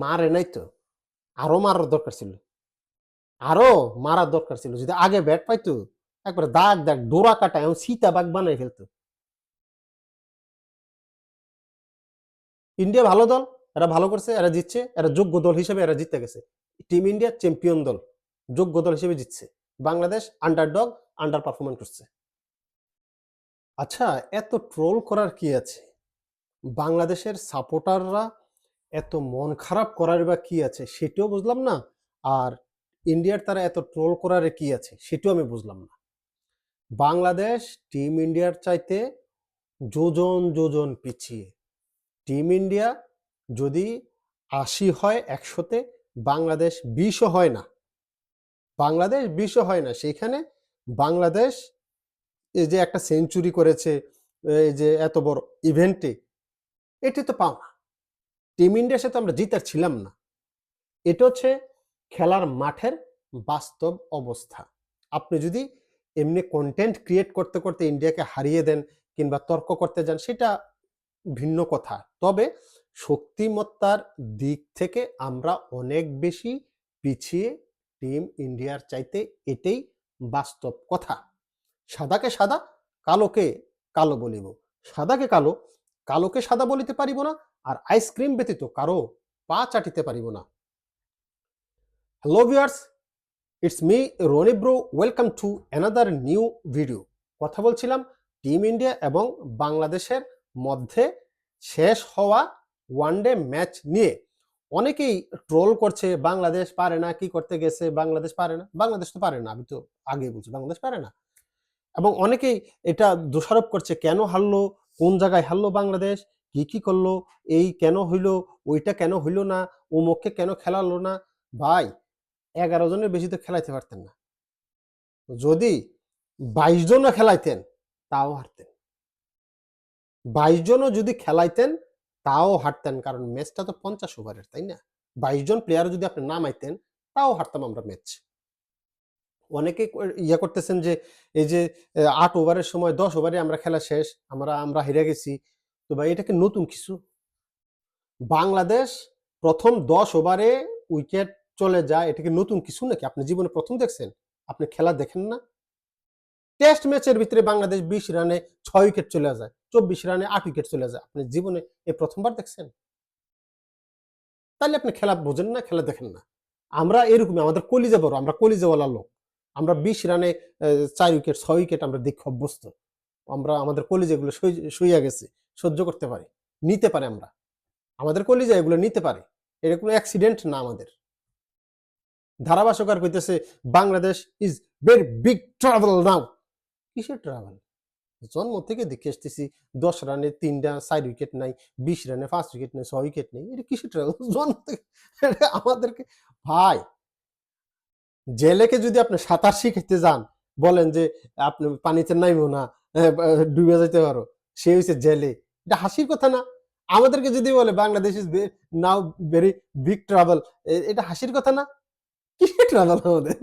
মারে নাই তো, আরও মারার দরকার ছিল। আরও মারার দরকার ছিল, যদি আগে ব্যাট পাইতো, একবার দাগ দাগ, ডোরা কাটা এমন সীতা বাঘ বানাই ফেলতো। ইন্ডিয়া ভালো দল, এরা ভালো করছে, এরা জিতছে, এরা যোগ্য দল হিসেবে এরা জিতে গেছে। টিম ইন্ডিয়া চ্যাম্পিয়ন দল, যোগ্য দল হিসেবে জিতছে। Bangladesh underdog under performance করছে। আচ্ছা এত ট্রোল করার কি আছে? বাংলাদেশের সাপোর্টাররা এত মন খারাপ করার বা কি আছে সেটাও বুঝলাম না। আর ইন্ডিয়ার তারা এত ট্রোল করার কি আছে সেটাও আমি বুঝলাম না। বাংলাদেশ টিম ইন্ডিয়ার চাইতে যোজন যোজন পিছিয়ে। টিম ইন্ডিয়া যদি আশি হয় একশোতে, বাংলাদেশ বিশও হয় না। বাংলাদেশ বিশও হয় না। সেখানে বাংলাদেশ এই যে একটা সেঞ্চুরি করেছে, এই যে এত বড় ইভেন্টে এটি তো পাও না টিম ইন্ডিয়ার সাথে আমরা জিতার ছিলাম না। এটা হচ্ছে খেলার মাঠের বাস্তব অবস্থা। আপনি যদি এমনি কন্টেন্ট ক্রিয়েট করতে করতে ইন্ডিয়াকে হারিয়ে দেন কিংবা তর্ক করতে যান, সেটা ভিন্ন কথা। তবে শক্তিমত্তার দিক থেকে আমরা অনেক বেশি পিছিয়ে টিম ইন্ডিয়ার চাইতে এটাই বাস্তব কথা। সাদাকে সাদা, কালোকে কালো বলিব। সাদাকে কালো, কালোকে সাদা বলিতে পারিব না আর আইসক্রিম ব্যতীত কারও পা চাটিতে পারিব না। Hello viewers it's me Rony bro welcome to another new video কথা বলছিলাম টিম ইন্ডিয়া এবং বাংলাদেশের মধ্যে শেষ হওয়া ওয়ানডে ম্যাচ নিয়ে। অনেকেই ট্রোল করছে, বাংলাদেশ পারে না, কি করতে গেছে, বাংলাদেশ পারে না। বাংলাদেশ তো পারে না, আমি তো আগে বুঝি বাংলাদেশ পারে না। এবং অনেকেই এটা দোষারোপ করছে, কেন হারলো, কোন জায়গায় হারলো বাংলাদেশ কি কি করল? এই কেন হইল? ওইটা কেন হইল না? অমুককে কেন খেলালো না? ভাই, এগারো জনের বেশি তো খেলাইতে পারতেন না। যদি বাইশ জনও খেলাইতেন, তাও হারতেন। বাইশ জনও যদি খেলাইতেন, তাও হারতেন, কারণ ম্যাচটা তো পঞ্চাশ ওভারের তাই না? বাইশ জন প্লেয়ার যদি আপনি নামাইতেন তাও হারতাম আমরা ম্যাচ অনেকে ইয়ে করতেছেন যে, এই যে আট ওভারের সময় দশ ওভারে আমরা খেলা শেষ, আমরা আমরা হেরে গেছি। তো ভাই এটা কি নতুন কিছু। বাংলাদেশ প্রথম দশ ওভারে উইকেট চলে যায় এটা কি নতুন কিছু নাকি? আপনি জীবনে প্রথম দেখছেন? আপনি খেলা দেখেন না? টেস্ট ম্যাচের ভিতরে বাংলাদেশ বিশ রানে ছয় উইকেট চলে যায়, চব্বিশ রানে আট উইকেট চলে যায়। আপনি জীবনে এই প্রথমবার দেখছেন? তাহলে আপনি খেলা বোঝেন না, খেলা দেখেন না। আমরা এরকমই, আমাদের কলিজা বড়, আমরা কলিজাওয়ালা লোক। আমরা বিশ রানে চার উইকেট, ছয় উইকেট আমরা দেখে অভ্যস্ত। আমরা, আমাদের কলিজাগুলো শুইয়া গেছে। সহ্য করতে পারি। নিতে পারে আমরা। আমাদের কলিজা এগুলো নিতে পারে। এটা কোনো অ্যাক্সিডেন্ট না আমাদের। ধারাভাষ্যকার কইতেছে, Bangladesh is very big trouble now কিসের ট্রাভেল জন্ম থেকে দেখে আসতেছি, দশ রানে তিনটা, চার উইকেট নাই, বিশ রানে পাঁচ উইকেট নেই, ছয় উইকেট নেই। এটা কিসের ট্রাভেল জন্ম থেকে আমাদেরকে ভাই জেলেকে যদি আপনি সাঁতার শিখতে যান, বলেন যে, আপনি পানিতে নাইবো না ডুবে যাইতে পারো। সে হয়েছে জেলে। এটা হাসির কথা না। আমাদেরকে যদি বলে Bangladesh is now very big trouble এটা হাসির কথা না? কি ট্রাভেল আমাদের?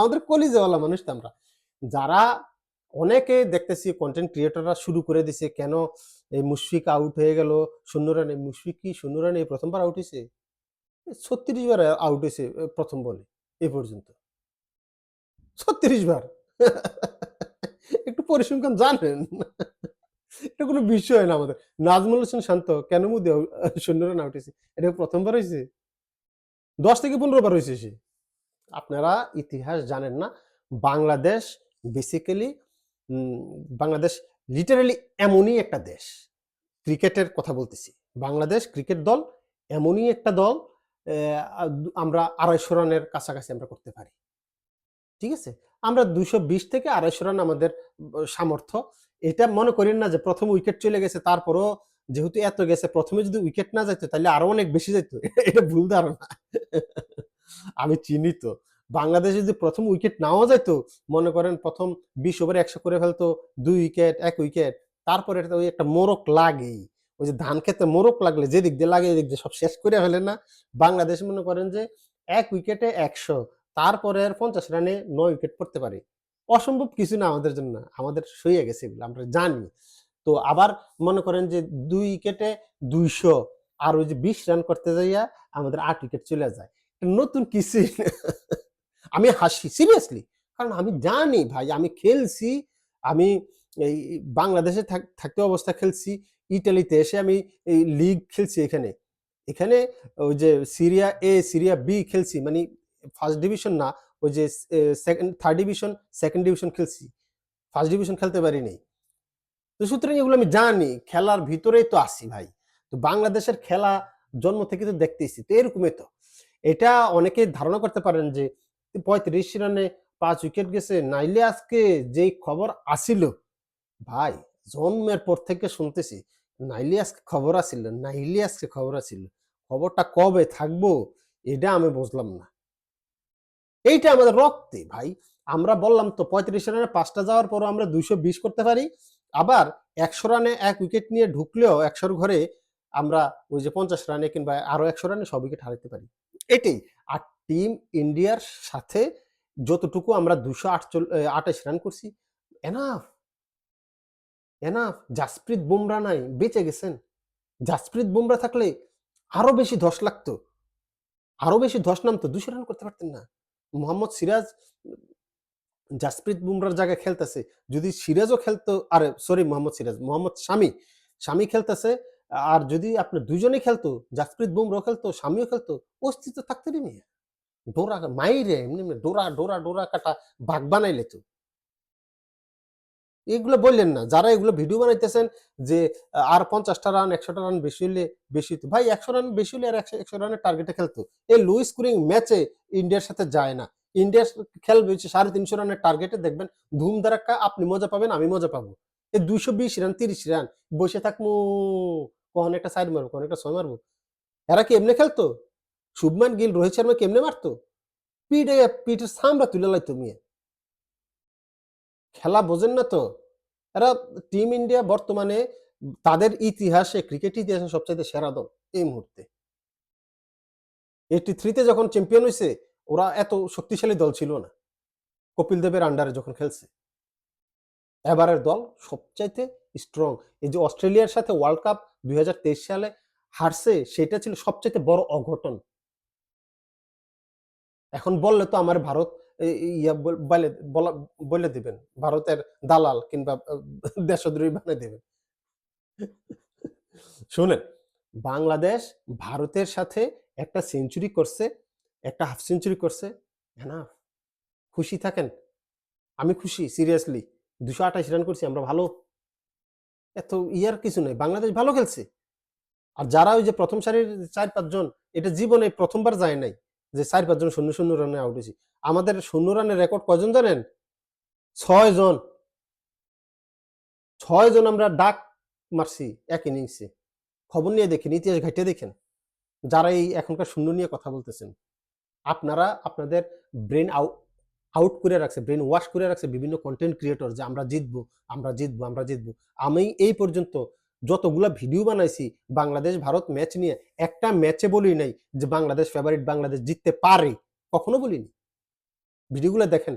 আমাদের কলিজাওয়ালা মানুষ তো আমরা। যারা অনেকে দেখতেছি কন্টেন্ট ক্রিয়েটররা শুরু করে দিছে, কেন এই মুশফিক আউট হয়ে গেল? শূন্য রানে মুশফিক কি শূন্য রানে প্রথমবার আউট হয়েছে ছত্রিশ বার আউট হয়েছে প্রথম বলে, এ পর্যন্ত। ছত্রিশ বার। একটু পরিসংখ্যান জানেন। এটা কোনো বিষয় না আমাদের। নাজমুল হোসেন শান্ত, কেন মুদে শূন্য রান উঠেছে? এটা প্রথমবার হয়েছে? দশ থেকে পনেরো বার হয়েছে সে। আপনারা ইতিহাস জানেন না, বাংলাদেশ বেসিক্যালি বাংলাদেশ লিটারালি এমনই একটা দেশ। ক্রিকেটের কথা বলতেছি। বাংলাদেশ ক্রিকেট দল এমনই একটা দল আমরা আড়াইশো রানের কাছাকাছি আমরা করতে পারি। ঠিক আছে? আমরা দুশো বিশ থেকে আড়াইশো রান আমাদের সামর্থ্য। এটা মনে করেন না যে প্রথম উইকেট চলে গেছে, তারপরও যেহেতু এত গেছে, প্রথমে যদি উইকেট না যাইতো, তাহলে আরও অনেক বেশি যেত এটা ভুল ধারণা। আমি চিনি তো। বাংলাদেশে যদি প্রথম উইকেট নাও যাইতো, মনে করেন প্রথম বিশ ওভারে একশো করে ফেলতো, দুই উইকেট এক উইকেট তারপরে এটা ওই একটা মোরক লাগেই। ওই যে ধান খেতে মোরক লাগলে যে দিক দিয়ে লাগে এদিক দিয়ে সব শেষ করে ফেলে না। বাংলাদেশ মনে করেন যে এক উইকেটে একশো, তারপরে পঞ্চাশ রানে নয় উইকেট পড়তে পারে। অসম্ভব কিছু না আমাদের জন্য, আমাদের সইয়ে গেছে এগুলো, আমরা জানি। তো আবার মনে করেন যে দুই উইকেটে দুইশো, আর ওই যে বিশ রান করতে যাইয়া আমাদের আট উইকেট চলে যায়। নতুন কিছু আমি হাসি সিরিয়াসলি কারণ আমি জানি ভাই, আমি খেলছি, আমি এই বাংলাদেশে থাক- থাকতে অবস্থা খেলছি ইটালিতে এসে আমি এই লিগ খেলছি এখানে। এখানে ওই যে সিরিয়া এ, সিরিয়া বি খেলছি মানে ফার্স্ট ডিভিশন না ওই যে second third division second division খেলছি। ফার্স্ট ডিভিশন খেলতে পারি নাই তো সুতরাং এগুলো আমি জানি, খেলার ভিতরেই তো আসি ভাই। তো বাংলাদেশের খেলা জন্ম থেকে তো দেখতেছি, তো এরকমই তো। এটা অনেকে ধারণা করতে পারেন যে, পঁয়ত্রিশ রানে পাঁচ উইকেট গেছে, নাইলে আজকে যেই খবর আসিল, ভাই, জন্মের পর থেকে শুনতেছি, নাইলে আজকে খবর আসিল, নাইলে আজকে খবর আসিল। খবরটা কবে থাকব, এটা আমি বুঝলাম না। এইটা আমাদের রক্তে, ভাই। আমরা বললাম তো পঁয়ত্রিশ রানে পাঁচটা যাওয়ার পরও আমরা দুইশো বিশ করতে পারি। আবার একশো রানে এক উইকেট নিয়ে ঢুকলেও একশোর ঘরে আমরা ওই যে পঞ্চাশ রানে কিংবা আরও একশো রানে সব উইকেট হারাতে পারি। এটাই। আর টিম ইন্ডিয়ার সাথে যতটুকু আমরা দুশো আটচল্লিশ রান করছি এনাফ এনাফ জাসপ্রীত বুমরা নাই, বেঁচে গেছেন। জাসপ্রীত বুমরা থাকলে আরও বেশি ধস লাগতো। আরও বেশি ধস নামতো, দুশো রান করতে পারতেন না। মোহাম্মদ সিরাজ জাসপ্রীত বুমরার জায়গায় খেলতেছে। যদি সিরাজও খেলতো, আরে সরি মোহাম্মদ সিরাজ, মোহাম্মদ স্বামী স্বামী খেলতেছে, আর যদি আপনার দুজনে খেলতো, জাসপ্রীত বুমরাও খেলতো স্বামীও খেলতো, অস্তিত্ব থাকতে রে মিয়া। ডোরা, মাইরে এমনি ডোরা ডোরা ডোরা কাটা বাঘ বানাইলে তো। এগুলো বললেন না। যারা এগুলো ভিডিও বানাইতেছেন যে আর পঞ্চাশটা রান একশোটা রান বেশি হলে বেশি হতো ভাই, একশো রান বেশি হলে আর একশো একশো রানের টার্গেটে খেলতো। এই লো স্কোরিং ম্যাচে ইন্ডিয়ার সাথে যায় না। ইন্ডিয়া খেলবে হচ্ছে সাড়ে তিনশো রানের টার্গেটে দেখবেন ধুম ধারাক্কা আপনি মজা পাবেন, আমি মজা পাবো। এই দুইশো বিশ রান তিরিশ রান বসে থাকব কখন একটা সাইড মারবো, কখন একটা ছয় মারবো। এরা কি এমনি খেলতো? শুভমান গিল, রোহিত শর্মা কেমনে মারতো? পিঠে পিঠের সামরা তুলে লাইতো মিয়া। খেলা বোঝেন না তো? এরা টিম ইন্ডিয়া বর্তমানে তাদের ইতিহাসে ক্রিকেট ইতিহাসে সবচাইতে সেরা দল এই মুহূর্তে। এইটি থ্রিতে যখন চ্যাম্পিয়ন হয়েছে ওরা এত শক্তিশালী দল ছিল না। কপিল দেবের আন্ডারে যখন খেলছে। এবারের দল সবচাইতে স্ট্রং এই যে অস্ট্রেলিয়ার সাথে ওয়ার্ল্ড কাপ দুই হাজার তেইশ সালে হারছে, সেটা ছিল সবচাইতে বড় অঘটন। এখন বললে তো আমার ভারত ইয়া বল- বলে দিবেন। ভারতের দালাল কিংবা দেশদ্রোহী বানিয়ে দেবেন। শুনেন, বাংলাদেশ ভারতের সাথে একটা সেঞ্চুরি করছে, একটা হাফ সেঞ্চুরি করছে। না খুশি থাকেন? আমি খুশি সিরিয়াসলি দুশো আঠাশ রান করছি, আমরা ভালো। এত ইয়ার কিছু নেই। বাংলাদেশ ভালো খেলছে। আর যারা ওই যে প্রথম সারির চার পাঁচজন, এটা জীবনে প্রথমবার যায় নাই। যে চার পাঁচজন শূন্য শূন্য রানে আউট হয়েছি। আমাদের শূন্য রানের রেকর্ড কজন জানেন? ছয় জন। ছয় জন আমরা ডাক মারছি এক ইনিংসে খবর নিয়ে দেখেন, ইতিহাস ঘাটে দেখেন, যারা এই এখনকার শূন্য নিয়ে কথা বলতেছেন, আপনারা আপনাদের ব্রেন আউট আউট করে রাখছে ব্রেন ওয়াশ করে রাখছে বিভিন্ন কন্টেন্ট ক্রিয়েটর যে আমরা জিতবো আমরা জিতবো আমরা জিতবো। আমি এই পর্যন্ত যতগুলা ভিডিও বানাইছি, বাংলাদেশ, ভারত ম্যাচ নিয়ে একটা ম্যাচে বলি নাই যে বাংলাদেশ ফেভারিট বাংলাদেশ জিততে পারে। কখনো বলিনি। ভিডিওগুলো দেখেন,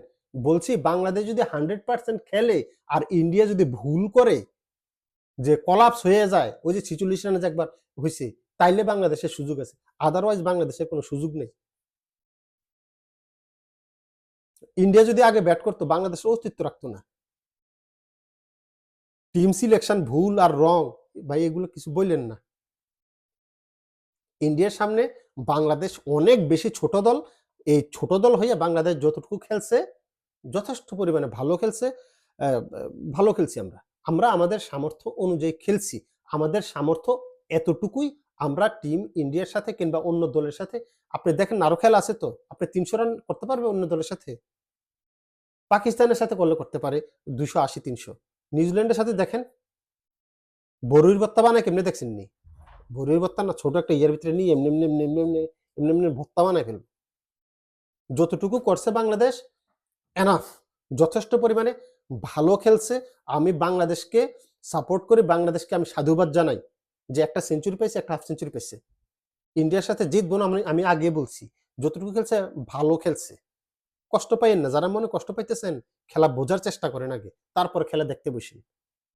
বলছি বাংলাদেশ যদি হান্ড্রেড পার্সেন্ট খেলে আর ইন্ডিয়া যদি ভুল করে, যে কলাপস হয়ে যায়, ওই যে ছিচল্লিশ রানে একবার হয়েছে তাইলে বাংলাদেশের সুযোগ আছে। আদারওয়াইজ বাংলাদেশের কোনো সুযোগ নেই। ইন্ডিয়া যদি আগে ব্যাট করতো, বাংলাদেশের অস্তিত্ব রাখতো না। টিম সিলেকশন ভুল আর রং ভাই এগুলো কিছু বললেন না। ইন্ডিয়ার সামনে বাংলাদেশ অনেক বেশি ছোট দল, এই ছোট দল হয়ে বাংলাদেশ যতটুকু খেলছে, যথেষ্ট পরিমাণে ভালো খেলছে ভালো খেলছি আমরা। আমরা আমাদের সামর্থ্য অনুযায়ী খেলছি, আমাদের সামর্থ্য এতটুকুই আমরা টিম ইন্ডিয়ার সাথে কিংবা অন্য দলের সাথে, আপনি দেখেন আরও খেলা আছে তো, আপনি তিনশো রান করতে পারবে অন্য দলের সাথে? পাকিস্তানের সাথে করলে করতে পারে দুশো আশি, তিনশো। নিউজিল্যান্ডের সাথে দেখেন বরুইর ভত্তা বানায় কেমনে দেখছেন নি বরুইর ভত্তা না ছোট একটা ইয়ের ভিতরে নিয়ে এমনি এমনি এমনি এমনি এমনি এমনি এমনি ভত্তা বানায় ফেলবে। যতটুকু করছে বাংলাদেশ এনাফ যথেষ্ট পরিমাণে ভালো খেলছে। আমি বাংলাদেশকে সাপোর্ট করি বাংলাদেশকে আমি সাধুবাদ জানাই যে একটা সেঞ্চুরি পেয়েছে একটা হাফ সেঞ্চুরি পেয়েছে ইন্ডিয়ার সাথে জিতবো না আমি আগে বলছি। যতটুকু খেলছে, ভালো খেলছে। কষ্ট পাইয়েন না, যারা মনে কষ্ট পাইতেছেন, খেলা বোঝার চেষ্টা করেন আগে, তারপর খেলা দেখতে বসেন।